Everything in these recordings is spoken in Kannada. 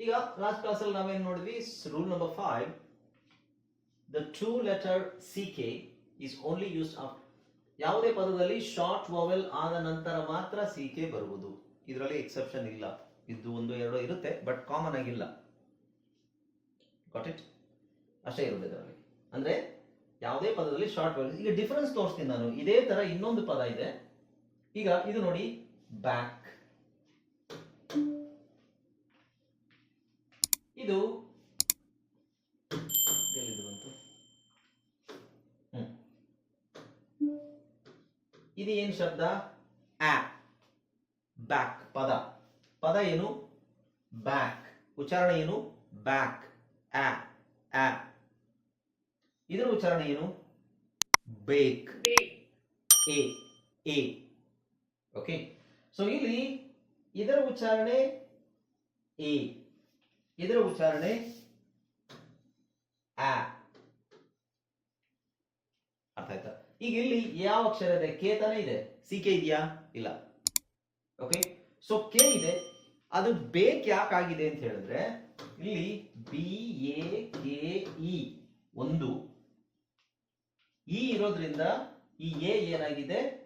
ಈಗ ಲಾಸ್ಟ್ ಕ್ಲಾಸಲ್ಲಿ ನಾವೇನ್ ನೋಡಿದ್ವಿ? Rule number five the two letter C K is only use of ಯಾವುದೇ ಪದದಲ್ಲಿ ಶಾರ್ಟ್ ವಾವೆಲ್ ಆದ ನಂತರ ಮಾತ್ರ ಸಿ ಕೆ ಬರುವುದು. ಇದರಲ್ಲಿ ಎಕ್ಸೆಪ್ಷನ್ ಇಲ್ಲ. ಇದು ಒಂದು, ಎರಡು ಇರುತ್ತೆ ಬಟ್ ಕಾಮನ್ ಆಗಿಲ್ಲ. ಗಾಟ್ ಇಟ್ ಅಷ್ಟೇ ಇರುತ್ತೆ ಇದರಲ್ಲಿ. ಅಂದ್ರೆ ಯಾವುದೇ ಪದದಲ್ಲಿ ಶಾರ್ಟ್ ವಾವೆಲ್ ಈಗ ಡಿಫರೆನ್ಸ್ ತೋರಿಸ್ತೀನಿ ನಾನು. ಇದೇ ತರ ಇನ್ನೊಂದು ಪದ ಇದೆ. ಈಗ ಇದು ನೋಡಿ ಬ್ಯಾಕ್ ಇದು ಎಲ್ಲಿದು ಬಂತು. ಇದು ಏನು ಶಬ್ದ? ಆ. ಬ್ಯಾಕ್, ಪದ. ಪದ ಏನು? ಬ್ಯಾಕ್. ಉಚ್ಚಾರಣೆ ಏನು? ಬ್ಯಾಕ್. ಆ. ಆ. ಇದರ ಉಚ್ಚಾರಣೆ ಏನು? ಬೇಕ್. ಎ. ಎ. ಓಕೆ ಸೊ ಇಲ್ಲಿ ಇದರ ಉಚ್ಚಾರಣೆ ಎ. ಇದರ ಉಚ್ಚಾರಣೆ ಆ. ಅರ್ಥ ಆಯ್ತಾ? ಈಗ ಇಲ್ಲಿ ಯಾವ ಅಕ್ಷರ ಇದೆ ಕೆ ತಾನೇ ಇದೆ? ಸಿ ಕೆ ಇದೆಯಾ? ಇಲ್ಲ. ಓಕೆ ಸೊ ಕೆ ಇದೆ. ಅದು ಬೇಕ್ ಯಾಕಾಗಿದೆ ಅಂತ ಹೇಳಿದ್ರೆ, ಇಲ್ಲಿ ಬಿ, ಎ, ಕೆ, ಇ ಒಂದು. ಇ ಇರೋದ್ರಿಂದ ಈ ಎ ಏನಾಗಿದೆ?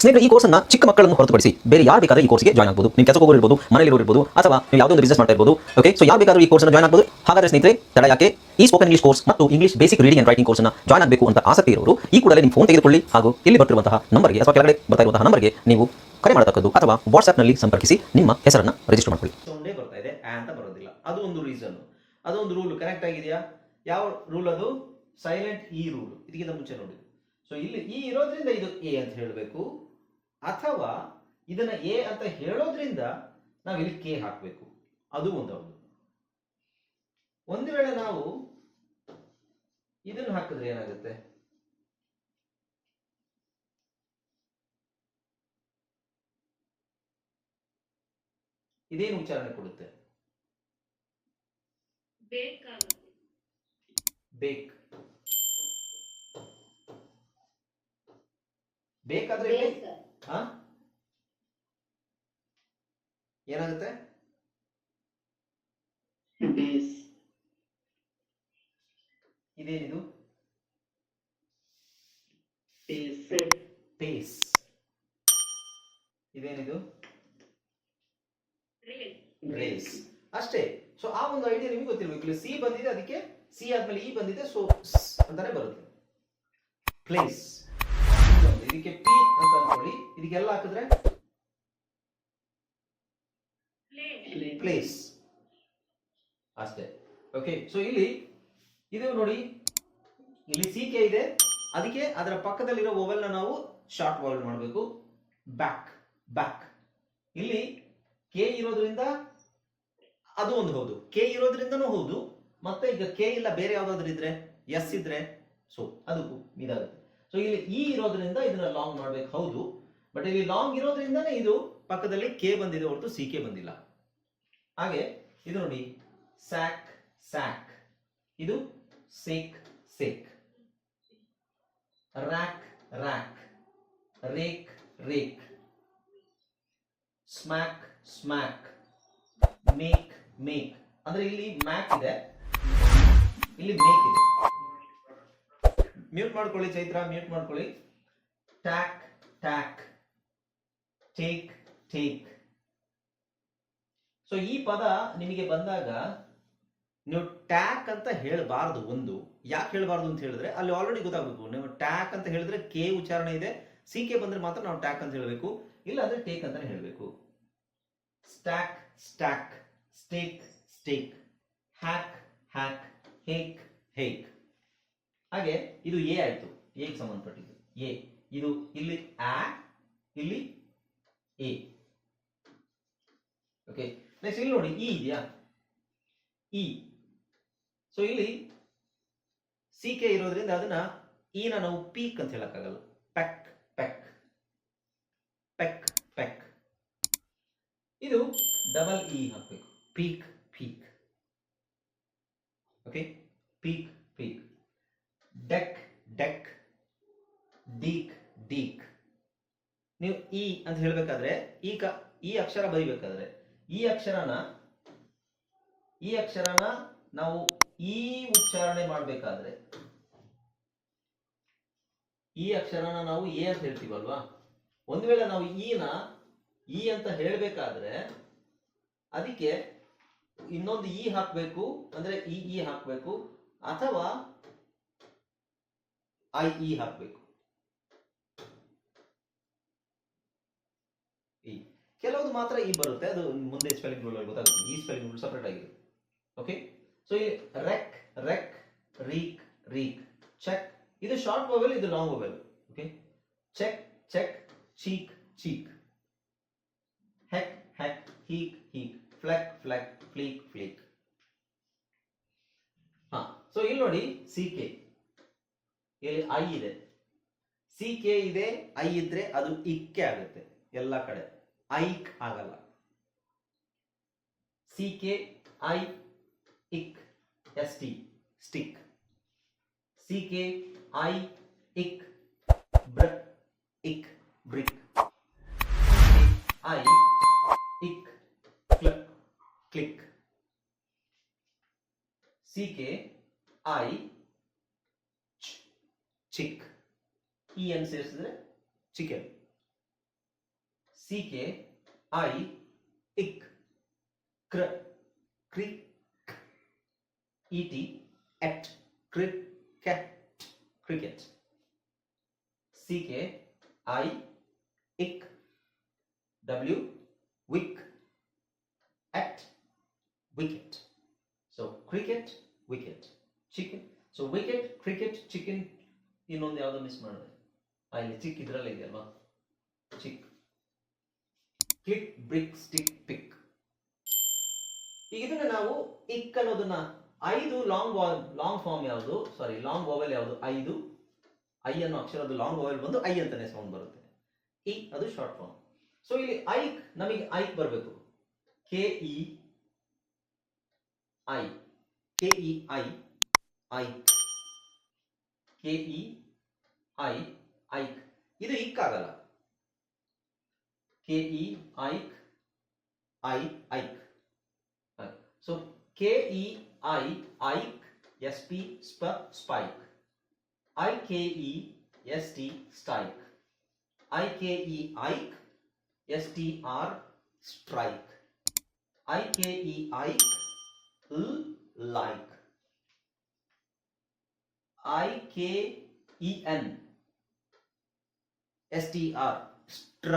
ಸ್ನೇಹಿತರೆ, ಈ ಕೋರ್ಸ್ನ ಚಿಕ್ಕ ಮಕ್ಕಳನ್ನು ಹೊರತುಪಡಿಸಿ ಬೇರೆ ಯಾರು ಬೇಕಾದ್ರೆ ಈ ಕೋರ್ಸ್ಗೆ ಜಾಯ್ನ್ ಆಗಬಹುದು ನೀವು ಕೆಲಸ ಹೋಗಿರ್ಬೋದು ಮನೆಯಲ್ಲಿ ಇರ್ಬೋದು, ಅಥವಾ ನೀವು ಯಾವುದೋ ಒಂದು ಬಿಸ್ನೆಸ್ ಮಾಡ್ತಾ ಇರ್ಬೋದು ಓಕೆ ಸೊ ಯಾರು ಬೇಕಾದ್ರೂ ಈ ಕೋರ್ಸ್ನ ಜಾಯ್ನ್ ಆಗಬಹುದು ಹಾಗಾದ್ರೆ ಸ್ನೇಹಿತರೆ, ತಡ ಯಾಕೆ? ಈ ಸ್ಪೋಕನ್ ಇಂಗ್ಲಿಷ್ ಕೋರ್ಸ್ ಮತ್ತು English basic reading and writing ಕೋರ್ಸ್ನ ಜಾಯ್ನ್ ಆಗಬೇಕು ಅಂತ ಆಸಕ್ತಿ ಇರೋರು, ಈ ಕೂಡಲೇ ನಿಮ್ಮ ಫೋನ್ ತೆಗೆದುಕೊಳ್ಳಿ ಹಾಗೂ ಇಲ್ಲಿ ಬರ್ತಿರುವಂತಹ ನಂಬರ್ಗೆ ಅಥವಾ ಕೆಳಗಡೆ ಬರ್ತಾ ಇರುವಂತಹ ನಂಬರ್ಗೆ ನೀವು ಕರೆ ಮಾಡತಕ್ಕದ್ದು ಅಥವಾ ವಾಟ್ಸ್ಆಪ್ನಲ್ಲಿ ಸಂಪರ್ಕಿಸಿ ನಿಮ್ಮ ಹೆಸರನ್ನು ರಿಜಿಸ್ಟರ್ ಮಾಡ್ಕೊಳ್ಳಿ. ಸೌಂಡೇ ಬರ್ತಾ ಇದೆ ಅಂತ ಬರೋದಿಲ್ಲ. ಅದು ಒಂದು ರೀಸನ್ ಅದೊಂದು ರೂಲ್ ಕನೆಕ್ಟ್ ಆಗಿದೆಯಾ? ಯಾವ ರೂಲ್ ಅದು? ಸೈಲೆಂಟ್ ಇ ರೂಲ್ ಇದಕ್ಕಿಂತ ಮುಂಚೆ ನೋಡಿ. ಸೊ ಇಲ್ಲಿ ಈ ಇರೋದ್ರಿಂದ ಇದು ಎ ಅಂತ ಹೇಳಬೇಕು. ಅಥವಾ ಇದನ್ನ ಎ ಅಂತ ಹೇಳೋದ್ರಿಂದ ನಾವು ಇಲ್ಲಿ ಕೆ ಹಾಕಬೇಕು. ಅದು ಒಂದು ಹೌದು ಒಂದು ವೇಳೆ ನಾವು ಇದನ್ನು ಹಾಕಿದ್ರೆ ಏನಾಗುತ್ತೆ? ಇದೇನು ಉಚ್ಚಾರಣೆ ಕೊಡುತ್ತೆ? ಬೇಕ್. ಬೇಕಾದ್ರೆ ಹಾ? ಏನಾಗುತ್ತೆ? ಇದೇನಿದು? ಪೇಸ್ ಇದೇನಿದು? ರೇಸ್ ಅಷ್ಟೇ. ಸೊ ಆ ಒಂದು ಐಡಿಯಾ ನಿಮಗೆ ಗೊತ್ತಿರಬೇಕು. ಇಲ್ಲಿ ಸಿ ಬಂದಿದೆ ಅದಕ್ಕೆ ಸಿ ಆದ್ಮೇಲೆ ಇ ಬಂದಿದೆ ಸೊ ಅಂತಾನೆ ಬರುತ್ತೆ. ಪ್ಲೇಸ್ ಇದಕ್ಕೆ ಪಿ ಅಂತ ಅನ್ಕೊಳ್ಳಿ. ಇದಕ್ಕೆಲ್ಲ ಹಾಕಿದ್ರೆ? ಪ್ಲೇ ಪ್ಲೇಸ್ ಅಷ್ಟೇ. ಓಕೆ ಸೊ ಇಲ್ಲಿ ಇದು ನೋಡಿ ಇಲ್ಲಿ ಸಿ ಕೆ ಇದೆ. ಅದಕ್ಕೆ ಅದರ ಪಕ್ಕದಲ್ಲಿರೋ ಓವೆಲ್ನ ನಾವು ಶಾರ್ಟ್ ವಾಲ್ ಮಾಡಬೇಕು. ಬ್ಯಾಕ್ ಬ್ಯಾಕ್ ಇಲ್ಲಿ ಕೆ ಇರೋದ್ರಿಂದ ಅದು ಒಂದು ಹೌದು. ಕೆ ಇರೋದ್ರಿಂದನೂ ಹೌದು. ಮತ್ತೆ ಈಗ ಕೆ ಇಲ್ಲ ಬೇರೆ ಯಾವ್ದಾದ್ರು ಇದ್ರೆ ಎಸ್ ಇದ್ರೆ ಸೊ ಅದಕ್ಕೂ ಇದಾಗುತ್ತೆ. ಸೊ ಇಲ್ಲಿ ಇ ಇರೋದ್ರಿಂದ ಇದನ್ನ ಲಾಂಗ್ ಮಾಡ್ಬೇಕು ಹೌದು. ಬಟ್ ಇಲ್ಲಿ ಲಾಂಗ್ ಇರೋದ್ರಿಂದನೇ ಇದು ಪಕ್ಕದಲ್ಲಿ ಕೆ ಬಂದಿದೆ ಹೊರತು ಸಿ ಕೆ ಬಂದಿಲ್ಲ. ಹಾಗೆ, ಇದು ನೋಡಿ. ಸ್ಯಾಕ್ ಸ್ಯಾಕ್ ಇದು sake sake rack rack rake rake smack smack make make ಅಂದ್ರೆ ಇಲ್ಲಿ ಮ್ಯಾಕ್ ಇದೆ. ಇಲ್ಲಿ ಮೇಕ್ ಇದೆ. ಮ್ಯೂಟ್ ಮಾಡ್ಕೊಳ್ಳಿ ಚೈತ್ರ ಮ್ಯೂಟ್ ಮಾಡ್ಕೊಳ್ಳಿ. Tack tack take take so ಈ ಪದ ನಿಮಗೆ ಬಂದಾಗ ನೀವು ಟ್ಯಾಕ್ ಅಂತ ಹೇಳಬಾರ್ದು ಒಂದು. ಯಾಕೆ ಹೇಳಬಾರ್ದು ಅಂತ ಹೇಳಿದ್ರೆ ಅಲ್ಲಿ ಆಲ್ರೆಡಿ ಗೊತ್ತಾಗಬೇಕು. ನೀವು ಟ್ಯಾಕ್ ಅಂತ ಹೇಳಿದ್ರೆ ಕೆ ಉಚ್ಚಾರಣೆ ಇದೆ. ಸಿ ಕೆ ಬಂದ್ರೆ ಮಾತ್ರ ನಾವು ಟ್ಯಾಕ್ ಅಂತ ಹೇಳಬೇಕು. ಇಲ್ಲ ಅಂದ್ರೆ ಟೇಕ್ ಅಂತಾನೆ ಹೇಳಬೇಕು. Stack stack stake stake hack hack hake hake ಹಾಗೆ ಇದು ಎ ಆಯ್ತು. ಎಗೆ ಸಂಬಂಧಪಟ್ಟಿದ್ದು. ಎ ಇದು ಇಲ್ಲಿ ಆ ಇಲ್ಲಿ ಎ ಓಕೆ ನೆಕ್ಸ್ಟ್ ಇಲ್ಲಿ ನೋಡಿ ಇ ಇದೆಯಾ? ಇ ಸೊ ಇಲ್ಲಿ ಸಿ ಕೆ ಇರೋದ್ರಿಂದ ಅದನ್ನ ಇನ ನಾವು ಪೀಕ್ ಅಂತ ಹೇಳಕ್ಕಾಗಲ್ಲ. ಪೆಕ್ ಪೆಕ್ ಪೆಕ್ ಪೆಕ್ ಇದು ಡಬಲ್ ಇ ಹಾಕಬೇಕು. Peak peak okay peak peak deck deck deek deek ನೀವು ಇ ಅಂತ ಹೇಳ್ಬೇಕಾದ್ರೆ ಈ ಕ, ಈ ಅಕ್ಷರ ಬರಿಬೇಕಾದ್ರೆ ಈ ಅಕ್ಷರನ ಈ ಅಕ್ಷರನ ನಾವು ಈ ಉಚ್ಚಾರಣೆ ಮಾಡಬೇಕಾದ್ರೆ ಈ ಅಕ್ಷರನ ನಾವು ಎ ಅಂತ ಹೇಳ್ತೀವಲ್ವಾ? ಒಂದು ವೇಳೆ ನಾವು ಈನ ಇ ಅಂತ ಹೇಳಬೇಕಾದ್ರೆ ಅದಕ್ಕೆ ಇನ್ನೊಂದು ಇ ಹಾಕಬೇಕು, ಅಂದ್ರೆ ಇ ಇ ಹಾಕಬೇಕು, ಅಥವಾ ಐ ಇ ಹಾಕಬೇಕು. ಈ ಕೆಲವೊಂದು ಮಾತ್ರ ಈ ಬರುತ್ತೆ, ಅದು ಮುಂದೆ ಸ್ಪೆಲ್ಲಿಂಗ್ ರೂಲ್ ಗೊತ್ತಾಗುತ್ತೆ. ಈ ಸ್ಪೆಲ್ಲಿಂಗ್ ರೂಲ್ ಸಪರೇಟ್ ಆಗಿದೆ. ಓಕೆ ಸೊ ಇಲ್ಲಿ wreck wreck reek reek check ಇದು ಶಾರ್ಟ್ ವೊವೆಲ್ ಇದು long vowel okay check check cheek cheek heck heck heek heek fleck fleck fleek fleek ಹಾ. ಸೊ ಇಲ್ಲಿ ನೋಡಿ ಸಿ ಕೆ ಇಲ್ಲಿ ಐ ಇದೆ. ಸಿ ಕೆ ಇದೆ, ಐ ಇದ್ರೆ ಅದು ಇಕ್ಕೆ ಆಗುತ್ತೆ ಎಲ್ಲ ಕಡೆ. ಐಕ್ ಆಗಲ್ಲ. C K, I, ick, S T, stick. C K, I, ick br ick, brick. I, ick, click click. C K, I chick E ಅನ್ನು ಸೇರಿಸಿದ್ರೆ chicken C K I ick cr crick E T et crick cat cricket C K I ick W wick et wicket so cricket wicket chicken so wicket cricket chicken ಇನ್ನೊಂದು ಯಾವ್ದು ಮಿಸ್ ಮಾಡಿದೆ. ಆ, ಇಲ್ಲಿ ಚಿಕ್ ಇದ್ರಲ್ಲೇ ಇದೆಯಲ್ವಾ chick. Click brick stick pick ಈಗ ಇದನ್ನ ನಾವು ಇಕ್ ಅನ್ನೋದನ್ನ ಐದು ಲಾಂಗ್ ಲಾಂಗ್ ಫಾರ್ಮ್ ಯಾವುದು? ಸಾರಿ ಲಾಂಗ್ ಓವೆಲ್ ಯಾವುದು? ಐದು. ಐ ಅನ್ನೋ ಅಕ್ಷರದ ಲಾಂಗ್ ಓವೆಲ್ ಬಂದು ಐ ಅಂತಾನೆ ಸೌಂಡ್ ಬರುತ್ತೆ. ಇ ಅದು ಶಾರ್ಟ್ ಫಾರ್ಮ್ ಸೊ ಇಲ್ಲಿ ಐಕ್ ನಮಗೆ ಐಕ್ ಬರಬೇಕು. K E I K E I ike. K E I ike ಇದು ಇಕ್ ಆಗಲ್ಲ. K E ike I ike so K E I ike S P sp spike I K E S T stike I K E ike S T R strike I K E ike l like I K E N S T R str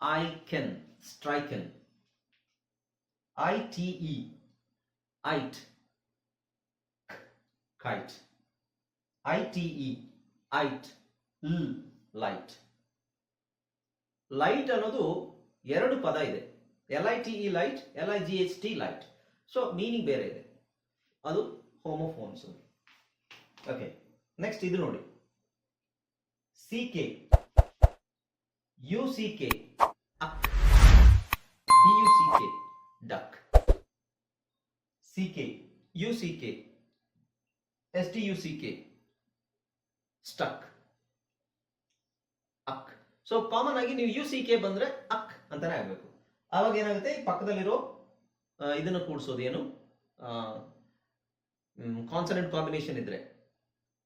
I ken striken I T E ite kite I T E ite light light ಅನ್ನೋದು ಎರಡು ಪದ ಇದೆ. L I T E light L I G H T light so meaning ಬೇರೆ ಇದೆ. ಅದು ಹೋಮೋಫೋನ್ಸ್ ಓಕೆ ನೆಕ್ಸ್ಟ್ ಇದು ನೋಡಿ. C K U C K D U C K duck C K U C K S T U C K stuck uck so common ಆಗಿ ನೀವು ಯು ಸಿ ಕೆ ಬಂದ್ರೆ ಅಕ್ ಅಂತಾನೆ ಆಗಬೇಕು. ಆವಾಗ ಏನಾಗುತ್ತೆ? ಈ ಪಕ್ಕದಲ್ಲಿರೋ ಇದನ್ನು ಇದನ್ನ ಕೂಡಿಸೋದು ಏನು? ಕಾನ್ಸನೆಂಟ್ ಕಾಂಬಿನೇಷನ್ ಇದ್ರೆ.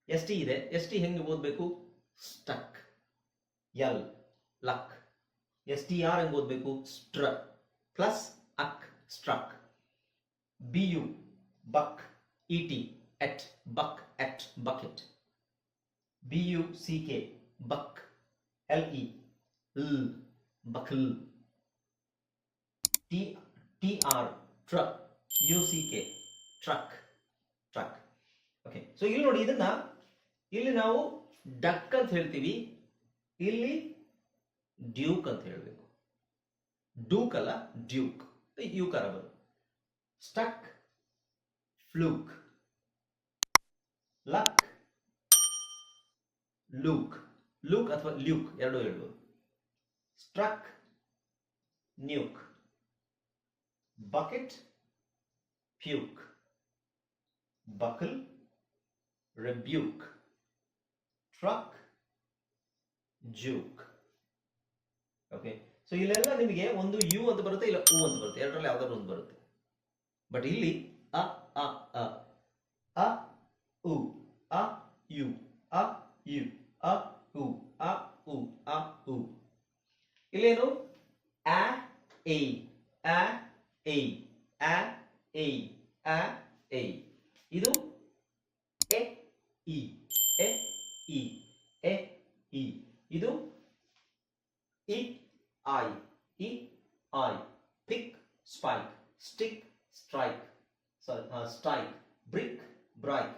ಎಸ್ ಟಿ ಇದೆ. ಎಸ್ ಟಿ ಹೆಂಗೆ ಓದಬೇಕು? Stuck. L. Luck. S T R ಹೆಂಗೆ ಓದಬೇಕು? Str. Plus uck, struck. B U, buck. E T, et. Buck, et, bucket. B U, C K, buck. L E, l, buckle. T T R, truck. U C K, truck. Truck. Okay. So, ಇಲ್ಲಿ ನೋಡಿ ಇದನ್ನ ಇಲ್ಲಿ ನಾವು ಡಕ್ ಅಂತ ಹೇಳ್ತೀವಿ. ಇಲ್ಲಿ ಡ್ಯೂಕ್ ಅಂತ ಹೇಳಬೇಕು. ಡೂಕ್ ಅಲ್ಲ ಡ್ಯೂಕ್ ಯುಕಾರ ಬರುತ್ತೆ. Stuck fluke luck Luke Luke ಅಥವಾ ಲ್ಯೂಕ್ ಎರಡು ಹೇಳ್ಬೋದು. Struck nuke bucket puke buckle rebuke truck juke okay so ಇಲ್ಲೆಲ್ಲ ನಿಮಗೆ ಒಂದು ಯು ಅಂತ ಬರುತ್ತೆ, ಇಲ್ಲ ಉ ಅಂತ ಬರುತ್ತೆ. ಎರಡರಲ್ಲಿ ಯಾವ್ದಾದ್ರು ಒಂದು ಬರುತ್ತೆ. ಬಟ್ ಇಲ್ಲಿ, ಅ ಅ ಅ. ಅ, ಉ, ಅ, ಯು ಅ ಯು, ಅ, ಉ ಅ ಉ ಅ, ಉ. ಇಲ್ಲೇನು? ಆ ಎ ಆ ಎ ಆ ಎ ಆ ಎ. ಇದು, A, E, A E A E ಇದು E I E I pick spike stick strike sorry strike brick brike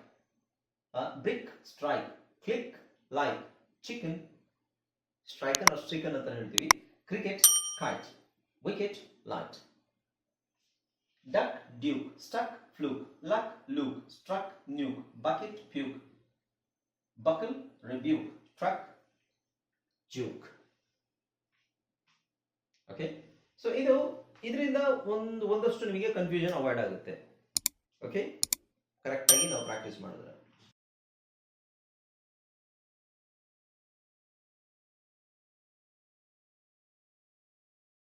brick strike click like chicken striker stricken ಅಂತ ಹೇಳ್ತೀವಿ. Cricket kite wicket light duck duke stuck fluke luck Luke struck nuke bucket puke buckle rebuke, truck juke okay so ಇದು ಇದರಿಂದ ಒಂದು ಒಂದಷ್ಟು ನಿಮಗೆ ಕನ್ಫ್ಯೂಷನ್ ಅವಾಯ್ಡ್ ಆಗುತ್ತೆ. ಓಕೆ ಕರೆಕ್ಟಾಗಿ ನಾವು ಪ್ರಾಕ್ಟೀಸ್ ಮಾಡಿದ್ರೆ.